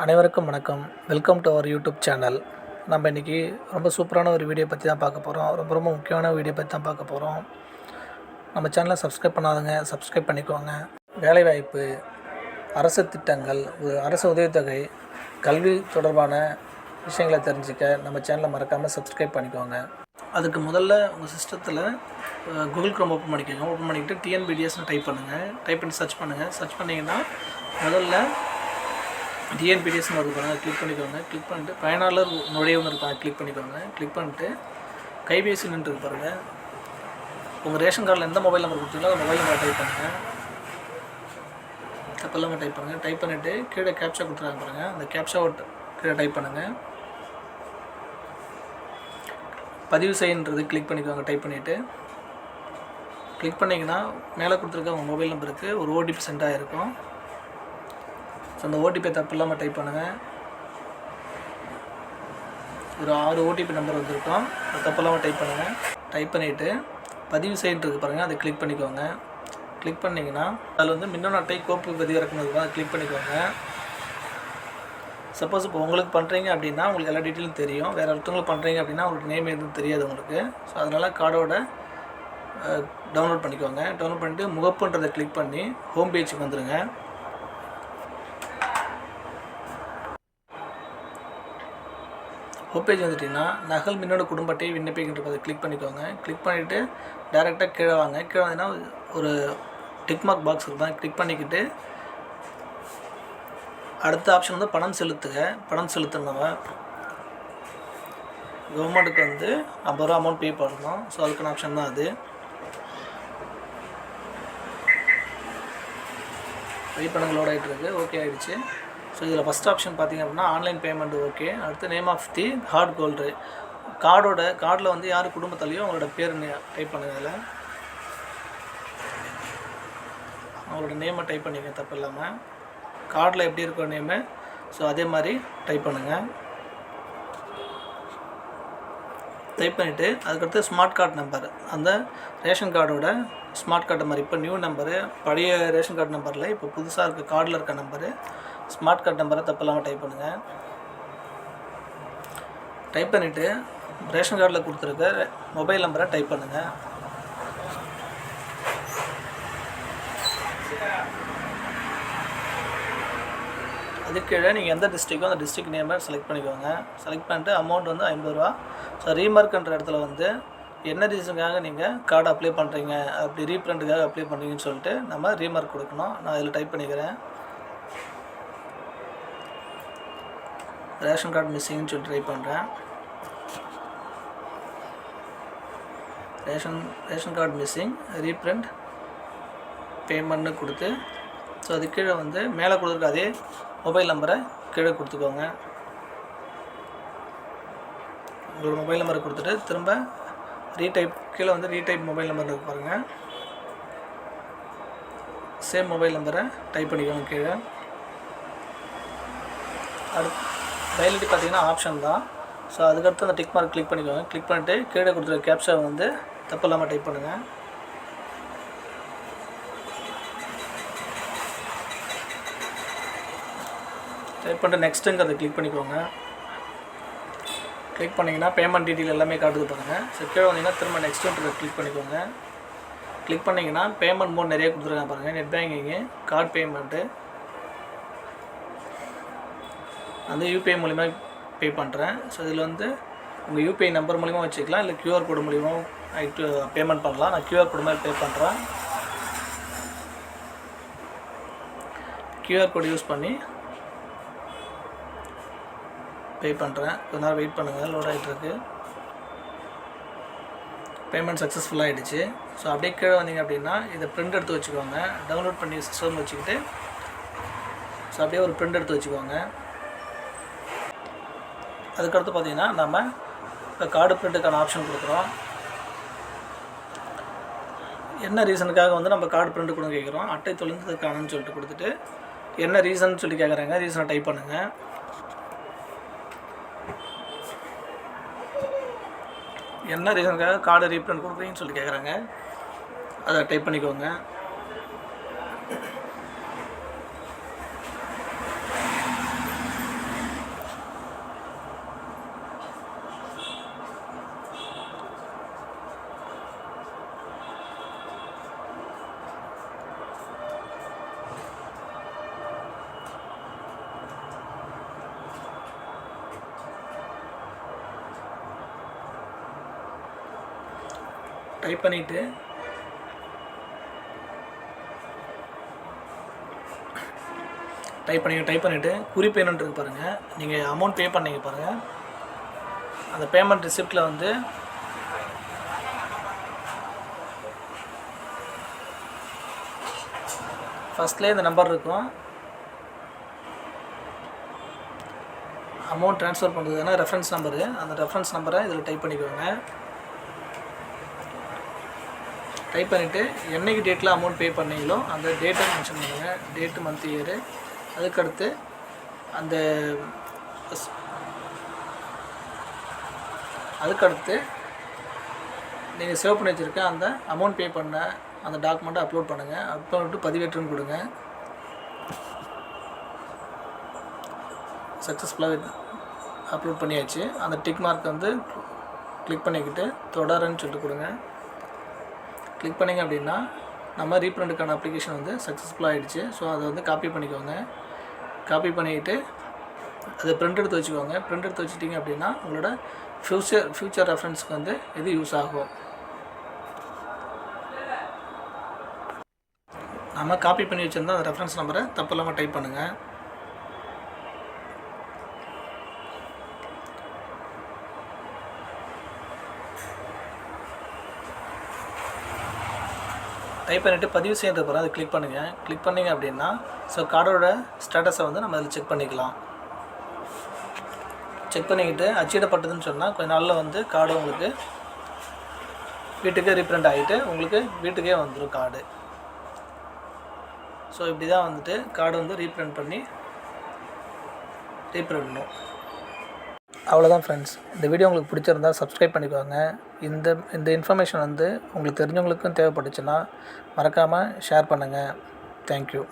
அனைவருக்கும் வணக்கம். Welcome to our YouTube channel நம்ம இன்றைக்கி ரொம்ப சூப்பரான ஒரு வீடியோ பற்றி தான் பார்க்க போகிறோம் ரொம்ப ரொம்ப முக்கியமான வீடியோ பற்றி தான் பார்க்க போகிறோம் நம்ம சேனலை சப்ஸ்கிரைப் பண்ணாதவங்க சப்ஸ்கிரைப் பண்ணிக்கோங்க. வேலைவாய்ப்பு அரசு திட்டங்கள் ஒரு அரசு உதவித்தொகை கல்வி தொடர்பான விஷயங்களை தெரிஞ்சுக்க நம்ம சேனலை மறக்காமல் சப்ஸ்கிரைப் பண்ணிக்கோங்க. அதுக்கு முதல்ல உங்கள் சிஸ்டத்தில் கூகுள் க்ரோம் ஓப்பன் பண்ணிக்கோங்க. ஓப்பன் பண்ணிக்கிட்டு டிஎன்பிடிஎஸ்னு டைப் பண்ணுங்கள் டைப் பண்ணி சர்ச் பண்ணுங்கள் சர்ச் பண்ணிங்கன்னா முதல்ல டிஎன்பிடிஎஸ்னு ஒரு பாருங்கள் கிளிக் பண்ணிக்கோங்க. கிளிக் பண்ணிட்டு பயனாளர் நுழைவுன்னு இருப்பாங்க கிளிக் பண்ணிக்கோங்க. கிளிக் பண்ணிட்டு கைபேசி நின்று பாருங்கள் உங்கள் ரேஷன் கார்டில் எந்த மொபைல் நம்பர் கொடுத்தீங்களோ அந்த மொபைல் நம்பர் டைப் பண்ணுங்கள் தப்பெல்லாம் டைப் பண்ணுங்கள் டைப் பண்ணிவிட்டு கீழே கேப்ஷா கொடுத்துருக்காங்க பாருங்கள் அந்த கேப்சா கீழே டைப் பண்ணுங்கள் பதிவு செய்யன்றது கிளிக் பண்ணிக்கோங்க டைப் பண்ணிவிட்டு கிளிக் பண்ணிங்கன்னா மேலே கொடுத்துருக்க உங்கள் மொபைல் நம்பருக்கு ஒரு ஓடிபி சென்ட் ஆகிருக்கும் ஸோ அந்த ஓடிபி தப்பு இல்லாமல் டைப் பண்ணுங்கள் ஒரு ஆறு ஓடிபி நம்பர் வந்திருக்கோம். அது தப்பு இல்லாமல் டைப் பண்ணுங்கள் டைப் பண்ணிவிட்டு பதிவு செய்யன்றது பாருங்கள் அதை கிளிக் பண்ணிக்கோங்க. கிளிக் பண்ணிங்கன்னா அதில் வந்து மின்னணு அட்டை கோப்பு பதிவு இருக்கும். அதை கிளிக் பண்ணிக்கோங்க. சப்போஸ் இப்போ உங்களுக்கு பண்ணுறீங்க அப்படின்னா உங்களுக்கு எல்லா டீட்டெயிலும் தெரியும். வேறு ஒருத்தவங்களுக்கு பண்ணுறீங்க அப்படின்னா உங்களுக்கு நேம் எதுவும் தெரியாது உங்களுக்கு. ஸோ அதனால் கார்டோட டவுன்லோட் பண்ணிக்கோங்க. டவுன்லோட் பண்ணிவிட்டு முகப்புன்றதை கிளிக் பண்ணி ஹோம் பேஜுக்கு வந்துடுங்க ஹோம் பேஜ் வந்துட்டிங்கன்னா நகல் மின்னணு குடும்ப அட்டை விண்ணப்பிக்கின்றதை கிளிக் பண்ணிக்கோங்க கிளிக் பண்ணிவிட்டு டேரெக்டாக கீழே வாங்க. கீழே வந்தீங்கன்னா ஒரு டிக்மார்க் பாக்ஸ் இருக்கும் கிளிக் பண்ணிக்கிட்டு அடுத்த ஆப்ஷன் வந்து பணம் செலுத்துக. பணம் செலுத்தணும் கவர்மெண்ட்டுக்கு வந்து ஐம்பது ரூபா அமௌண்ட் பே பண்ணணும். ஸோ அதுக்கான ஆப்ஷன் தான் அது. வெயிட் பண்ணுங்க லோட் ஆகிட்டு இருக்கு. ஓகே ஆகிடுச்சு ஸோ இதில் ஃபஸ்ட் ஆப்ஷன் பார்த்தீங்க அப்படின்னா ஆன்லைன் பேமெண்ட் ஓகே அடுத்து நேம் ஆஃப் தி ஹார்ட் கோல்டு கார்டோட கார்டில் வந்து யார் குடும்பத்துலையும் அவங்களோட பேர் டைப் பண்ணுங்க அதில் அவங்களோட நேமை டைப் பண்ணிக்க தப்பு இல்லாமல் கார்டில் எப்படி இருக்கோ நேமு ஸோ அதே மாதிரி டைப் பண்ணுங்கள் டைப் பண்ணிவிட்டு அதுக்கடுத்து ஸ்மார்ட் கார்டு நம்பர் அந்த ரேஷன் கார்டோட ஸ்மார்ட் கார்டு நம்பர் இப்போ நியூ நம்பரு பழைய ரேஷன் கார்டு நம்பரில் இப்போ புதுசாக இருக்க கார்டில் இருக்க நம்பரு ஸ்மார்ட் கார்டு நம்பரை தப்பு இல்லாமல் டைப் பண்ணுங்கள் டைப் பண்ணிவிட்டு ரேஷன் கார்டில் கொடுத்துருக்க மொபைல் நம்பரை டைப் பண்ணுங்கள் அதுக்கீழே நீங்கள் எந்த டிஸ்ட்ரிக்கோ அந்த டிஸ்ட்ரிக் நேமை செலக்ட் பண்ணிக்கோங்க. செலக்ட் பண்ணிட்டு அமௌண்ட் வந்து ஐம்பது ரூபா. ஸோ ரீமார்க்ன்ற இடத்துல வந்து என்ன ரீசனுக்காக நீங்கள் கார்டு அப்ளை பண்ணுறீங்க அப்படி ரீப்ரிண்ட்டுக்காக அப்ளை பண்ணுறீங்கன்னு சொல்லிட்டு நம்ம ரீமார்க் கொடுக்கணும். நான் இதில் டைப் பண்ணிக்கிறேன். ரேஷன் கார்டு மிஸ்ஸிங்னு சொல்லி ட்ரை பண்ணுறேன் ration ration card missing reprint பேமெண்ட்னு கொடுத்து ஸோ அது கீழே வந்து மேலே கொடுத்துருக்க அதே மொபைல் நம்பரை கீழே கொடுத்துக்கோங்க. உங்களோட மொபைல் நம்பரை கொடுத்துட்டு திரும்ப ரீடைப் கீழே வந்து ரீடைப் மொபைல் நம்பர் இருக்கு பாருங்கள் சேம் மொபைல் நம்பரை டைப் பண்ணிக்கோங்க கீழே. அடுத்து வேலிட்டி பார்த்தீங்கன்னா ஆப்ஷன் தான். ஸோ அதுக்கடுத்து அந்த டிக் மார்க் கிளிக் பண்ணிக்கோங்க. கிளிக் பண்ணிட்டு கீழே கொடுத்துருக்க கேப்ஷா வந்து தப்பு இல்லாமல் டைப் பண்ணுங்கள் டைப் பண்ணிட்டு நெக்ஸ்ட்டுங்கிறத கிளிக் பண்ணிக்கோங்க. கிளிக் பண்ணிங்கன்னா பேமெண்ட் டீட்டெயில் எல்லாமே காட்டுது பாருங்கள் ஸோ கீழே வந்தீங்கன்னா திரும்ப நெக்ஸ்ட்டுன்றதை கிளிக் பண்ணிக்கோங்க. கிளிக் பண்ணிங்கன்னா பேமெண்ட் மோட் நிறைய கொடுத்துருக்காங்க பாருங்கள் நெட் பேங்கிங்கு கார்டு பேமெண்ட்டு அந்த யூபிஐ மூலிமா பே பண்ணுறேன் ஸோ இதில் வந்து உங்கள் யூபிஐ நம்பர் மூலிமா வச்சுக்கலாம். இல்லை க்யூஆர் கோடு மூலிமா பேமெண்ட் பண்ணலாம். நான் க்யூஆர் கோடு மாதிரி பே பண்ணுறேன் க்யூஆர் கோடு யூஸ் பண்ணி பே பண்ணுறேன் கொஞ்ச நேரம் வெயிட் பண்ணுங்கள் லோட் ஆகிட்டுருக்கு பேமெண்ட் சக்ஸஸ்ஃபுல்லாக ஆகிடுச்சு ஸோ அப்படியே கீழே வந்தீங்க அப்படின்னா இதை பிரிண்ட் எடுத்து வச்சுக்கோங்க. டவுன்லோட் பண்ணி சிஸ்டம் வச்சுக்கிட்டு ஸோ அப்படியே ஒரு பிரிண்ட் எடுத்து வச்சுக்கோங்க. அதுக்கடுத்து பார்த்தீங்கன்னா நம்ம இப்போ கார்டு பிரிண்ட்டுக்கான ஆப்ஷன் கொடுக்குறோம். என்ன ரீசனுக்காக வந்து நம்ம கார்டு பிரிண்ட் கொடுக்க கேட்குறோம். அட்டை தொலைந்ததுக்கானு சொல்லிட்டு கொடுத்துட்டு என்ன ரீசன் சொல்லி கேட்குறாங்க ரீசனை டைப் பண்ணுங்கள் என்ன ரீசனுக்காக கார்டு ரீப்ரிண்ட் கொடுக்குறீங்கன்னு சொல்லி கேட்குறாங்க. அதை டைப் பண்ணிக்கோங்க. டைப் பண்ணிவிட்டு டைப் பண்ணி டைப் பண்ணிவிட்டு குறிப்பேனுன்றது பாருங்கள் நீங்கள் அமௌண்ட் பே பண்ணீங்க பாருங்கள் அந்த பேமெண்ட் ரிசிப்ட்டில் வந்து ஃபஸ்ட்லேயே இந்த நம்பர் இருக்கும். அமௌண்ட் ட்ரான்ஸ்ஃபர் பண்ணுறதுனா ரெஃபரன்ஸ் நம்பரு அந்த ரெஃபரன்ஸ் நம்பரை இதில் டைப் பண்ணிக்கோங்க. டைப் பண்ணிவிட்டு என்றைக்கு டேட்டில் அமௌண்ட் பே பண்ணீங்களோ அந்த டேட்டை மென்ஷன் பண்ணுங்கள் டேட்டு மந்த் இயரு அதுக்கடுத்து அந்த அதுக்கடுத்து நீங்கள் சேவ் பண்ணி வச்சுருக்க அந்த அமௌண்ட் பே பண்ண அந்த டாக்குமெண்ட்டை அப்லோட் பண்ணுங்கள் அப்லோட் பண்ணிட்டு பதிவேற்றுன்னு கொடுங்க. சக்ஸஸ்ஃபுல்லாக அப்லோட் பண்ணியாச்சு. அந்த டிக் மார்க் வந்து கிளிக் பண்ணிக்கிட்டு தொடருன்னு சொல்லிட்டு கொடுங்க. கிளிக் பண்ணிங்க அப்படின்னா நம்ம ரீப்ரிண்ட்டுக்கான அப்ளிகேஷன் வந்து சக்ஸஸ்ஃபுல்லாக ஆகிடுச்சு ஸோ அதை வந்து காப்பி பண்ணிக்கோங்க. காப்பி பண்ணிக்கிட்டு அதை பிரிண்ட் எடுத்து வச்சுக்கோங்க. பிரிண்ட் எடுத்து வச்சுட்டிங்க அப்படின்னா உங்களோட ஃப்யூச்சர் ஃப்யூச்சர் ரெஃபரன்ஸ்க்கு வந்து இது யூஸ் ஆகும். நம்ம காப்பி பண்ணி வச்சுருந்தா அந்த ரெஃபரன்ஸ் நம்பரை தப்பு இல்லாமல் டைப் பண்ணுங்கள் டைப் பண்ணிவிட்டு பதிவு செய்யறது பிறகு அதை கிளிக் பண்ணுங்கள் கிளிக் பண்ணிங்க அப்படின்னா ஸோ கார்டோட ஸ்டேட்டஸை வந்து நம்ம அதில் செக் பண்ணிக்கலாம். செக் பண்ணிக்கிட்டு அச்சிடப்பட்டதுன்னு சொன்னால் கொஞ்ச நாளில் வந்து கார்டு உங்களுக்கு வீட்டுக்கே ரீப்ரிண்ட் ஆகிட்டு உங்களுக்கு வீட்டுக்கே வந்துடும் கார்டு ஸோ இப்படி தான் வந்துட்டு கார்டு வந்து ரீப்ரிண்ட் பண்ணி ரீப்ரிண்ட் பண்ணணும் அவ்வளோதான் ஃப்ரெண்ட்ஸ் இந்த வீடியோ உங்களுக்கு பிடிச்சிருந்தா சப்ஸ்கிரைப் பண்ணிக்கோங்க. இந்த இந்த இன்ஃபர்மேஷன் வந்து உங்களுக்கு தெரிஞ்சவங்களுக்கும் தேவைப்பட்டுச்சுன்னா மறக்காமல் ஷேர் பண்ணுங்கள் தேங்க்யூ